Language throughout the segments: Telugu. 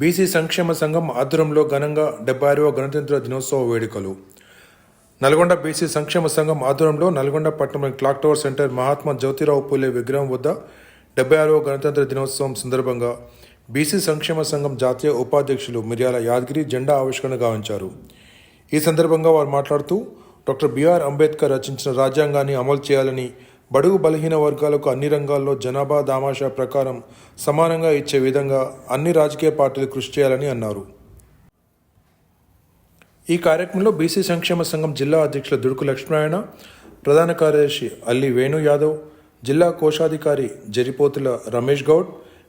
బీసీ సంక్షేమ సంఘం ఆధ్వర్యంలో ఘనంగా డెబ్బై ఆరవ గణతంత్ర దినోత్సవ వేడుకలు. నల్గొండ బీసీ సంక్షేమ సంఘం ఆధ్వర్యంలో నల్గొండ పట్టణం clock tower centre Mahatma Jyotirao Phule విగ్రహం వద్ద డెబ్బై ఆరవ గణతంత్ర దినోత్సవం సందర్భంగా బీసీ సంక్షేమ సంఘం జాతీయ ఉపాధ్యక్షులు మిర్యాల యాదగిరి జెండా ఆవిష్కరణ గావించారు. ఈ సందర్భంగా వారు మాట్లాడుతూ డాక్టర్ బిఆర్ అంబేద్కర్ రచించిన రాజ్యాంగాన్ని అమలు చేయాలని బడుగు బలహీన వర్గాలకు అన్ని రంగాల్లో జనాభా దామాషా ప్రకారం సమానంగా ఇచ్చే విధంగా అన్ని రాజకీయ పార్టీలు కృషి చేయాలని అన్నారు. ఈ కార్యక్రమంలో బీసీ సంక్షేమ సంఘం జిల్లా అధ్యక్షులు దుడుకు లక్ష్మీనారాయణ ప్రధాన కార్యదర్శి అల్లి వేణు యాదవ్ జిల్లా కోశాధికారి జరిపోతుల రమేష్ గౌడ్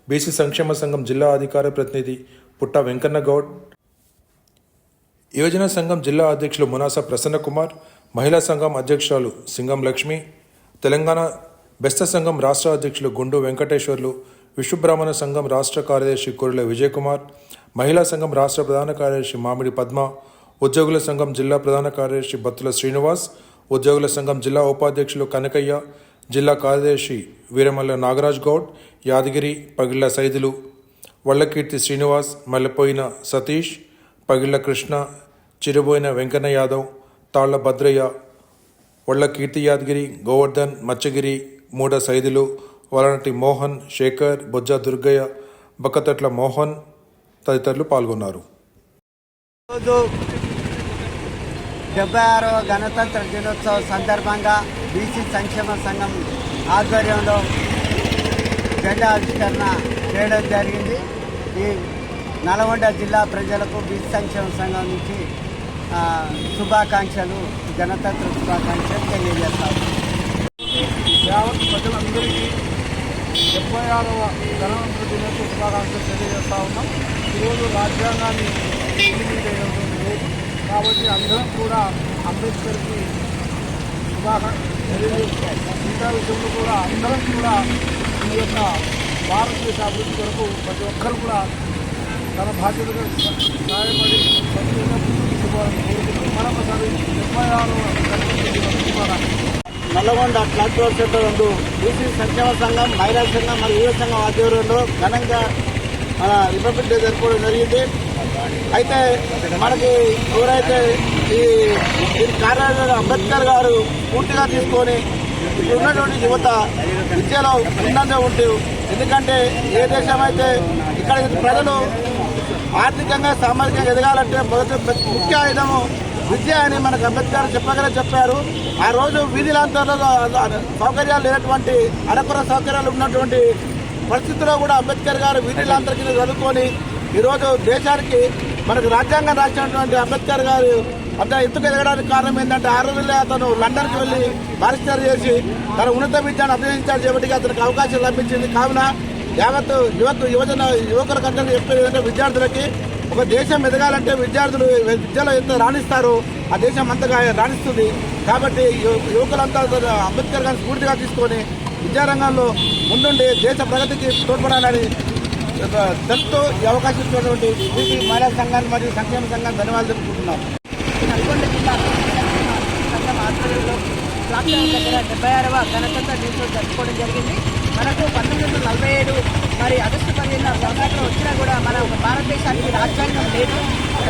బీసీ సంక్షేమ సంఘం జిల్లా అధికార ప్రతినిధి పుట్ట వెంకన్న గౌడ్ యువజన సంఘం జిల్లా అధ్యక్షులు మునాస ప్రసన్నకుమార్ మహిళా సంఘం అధ్యక్షురాలు సింగం లక్ష్మి తెలంగాణ బెస్త సంఘం రాష్ట్ర అధ్యక్షులు గుండు వెంకటేశ్వర్లు విశ్వబ్రాహ్మణ సంఘం రాష్ట్ర కార్యదర్శి కొరుల విజయ్ కుమార్ మహిళా సంఘం రాష్ట్ర ప్రధాన కార్యదర్శి మామిడి పద్మ ఉద్యోగుల సంఘం జిల్లా ప్రధాన కార్యదర్శి బత్తుల శ్రీనివాస్ ఉద్యోగుల సంఘం జిల్లా ఉపాధ్యక్షులు కనకయ్య జిల్లా కార్యదర్శి వీరమల్ల నాగరాజ్ గౌడ్ యాదగిరి పగిళ్ళ సైదులు వల్లకీర్తి శ్రీనివాస్ మల్లెపోయిన సతీష్ పగిళ్ళ కృష్ణ చిరుబోయిన వెంకన్న యాదవ్ తాళ్ళ భద్రయ్య ఒళ్ళ కీర్తి యాదగిరి గోవర్ధన్ మచ్చగిరి మూడ సైదులు వలనటి మోహన్ శేఖర్ బొజ్జ దుర్గయ్య బక్కతట్ల మోహన్ తదితరులు పాల్గొన్నారు. డెబ్బై ఆరవ గణతంత్ర దినోత్సవం సందర్భంగా బీసీ సంక్షేమ సంఘం ఆధ్వర్యంలో జెండా ఆవిష్కరణ చేయడం జరిగింది. ఈ నల్గొండ జిల్లా ప్రజలకు బీసీ సంక్షేమ సంఘం నుంచి శుభాకాంక్షలు గణతంత్ర శుభాకాంక్షలు తెలియజేస్తాము. యావత్ ప్రజలందరికీ డెబ్బై ఆరవ గణతంత్ర దినోత్సవ శుభాకాంక్షలు తెలియజేస్తా ఉన్నాం. ఈరోజు రాజ్యాంగాన్ని కాబట్టి అందరం కూడా అంబేద్కర్కి శుభాకాంక్షలు తెలియజేస్తాం మిగతా విషయంలో కూడా అందరం కూడా ఈ యొక్క భారతదేశ అభివృద్ధి కొరకు ప్రతి ఒక్కరు కూడా తన బాధ్యతగా సహాయపడి ప్రతి ముందుకు కోరుకుంటూ మరొకసారి డెబ్బై ఆరవ నల్లగొండ క్లాక్టోర్ సెంటర్ నందు బీసీ సంక్షేమ సంఘం మహిళా సంఘం మరియు యువ సంఘం ఆధ్వర్యంలో ఘనంగా మన రిపబ్లిక్ డే జరుపుకోవడం జరిగింది. అయితే మనకి ఎవరైతే ఈ ఈ కార్యాలయంలో అంబేద్కర్ గారు పూర్తిగా తీసుకొని ఉన్నటువంటి యువత విద్యలో ఉన్నందే ఉంటూ ఎందుకంటే ఏ దేశం అయితే ఇక్కడ ప్రజలు ఆర్థికంగా సామాజికంగా ఎదగాలంటే మొదటి ముఖ్య ఆయుధము విద్య అని మనకు అంబేద్కర్ చెప్పగానే చెప్పారు. ఆ రోజు వీధిలాంతరంలో సౌకర్యాలు లేనటువంటి అరకుర సౌకర్యాలు ఉన్నటువంటి పరిస్థితిలో కూడా అంబేద్కర్ గారు వీధిలాంతర కింద చదువుకొని ఈరోజు దేశానికి మనకు రాజ్యాంగం రాసినటువంటి అంబేద్కర్ గారు అంత ఎందుకు ఎదగడానికి కారణం ఏంటంటే ఆ రోజుల్లో అతను లండన్కి వెళ్ళి బారిస్టర్ చేసి తన ఉన్నత విద్యను అభ్యసించారు కాబట్టి అతనికి అవకాశం లభించింది. కావున యావత్ యువత యువజన యువకుల కంటే చెప్పేది ఏంటంటే విద్యార్థులకి ఒక దేశం ఎదగాలంటే విద్యార్థులు విద్యలో ఎంత రాణిస్తారు ఆ దేశం అంతగా రాణిస్తుంది. కాబట్టి యువకులంతా అంబేద్కర్ గారిని స్ఫూర్తిగా తీసుకొని విద్యారంగంలో ముందుండి దేశ ప్రగతికి తోడ్పడాలని తెలుపుతూ ఈ అవకాశం ఇచ్చినటువంటి బీసీ మహిళా సంఘాన్ని మరియు సంక్షేమ సంఘాన్ని ధన్యవాదాలు తెలుపుకుంటున్నాం. నల్గొండ జిల్లా సంఘం ఆధ్వర్యంలో లాక్డౌన్ దగ్గర డెబ్బై ఆరవ గణతంత్ర దినోత్సవం జరుపుకోవడం జరిగింది. మనకు పంతొమ్మిది వందల నలభై ఏడు మరి ఆగస్టు పదిహేను స్వాతంత్రం వచ్చినా కూడా మన భారతదేశానికి రాజ్యాంగం లేదు.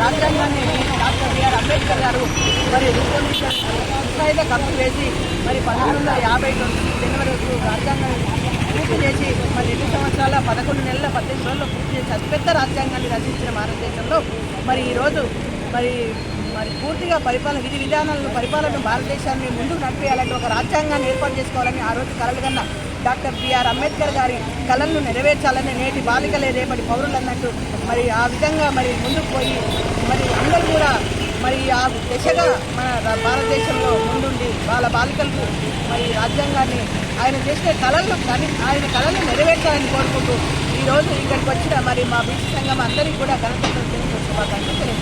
రాజ్యాంగాన్ని డాక్టర్ బిఆర్ అంబేద్కర్ గారు మరి రూపొందించారు. కప్పు వేసి మరి పంతొమ్మిది వందల యాభై జనవరి వరకు రాజ్యాంగాన్ని పూర్తి చేసి మరి ఎన్ని సంవత్సరాల పదకొండు నెలల పద్దెనిమిది రోజుల్లో పూర్తి చేసి అతిపెద్ద రాజ్యాంగాన్ని రచించిన భారతదేశంలో మరి ఈరోజు మరి మరి పూర్తిగా పరిపాలన విధి విధానాలను పరిపాలన భారతదేశాన్ని ముందుకు నడిపేయాలంటే ఒక రాజ్యాంగాన్ని ఏర్పాటు చేసుకోవాలని ఆ రోజు కలలుగన్న డాక్టర్ బిఆర్ అంబేద్కర్ గారి కళలను నెరవేర్చాలని నేటి బాలికలే రేపటి పౌరులు అన్నట్టు మరి ఆ విధంగా మరి ముందుకు పోయి మరి అందరూ కూడా మరి ఆ దిశగా మన భారతదేశంలో ముందుండి వాళ్ళ బాలికలకు మరి రాజ్యాంగాన్ని ఆయన చేసిన కళలను కానీ ఆయన కళలను నెరవేర్చాలని కోరుకుంటూ ఈరోజు ఇక్కడికి వచ్చిన మరి మా బీసీ సంఘం అందరికీ కూడా గణతంత్ర దినోత్సవ శుభాకాంక్షలు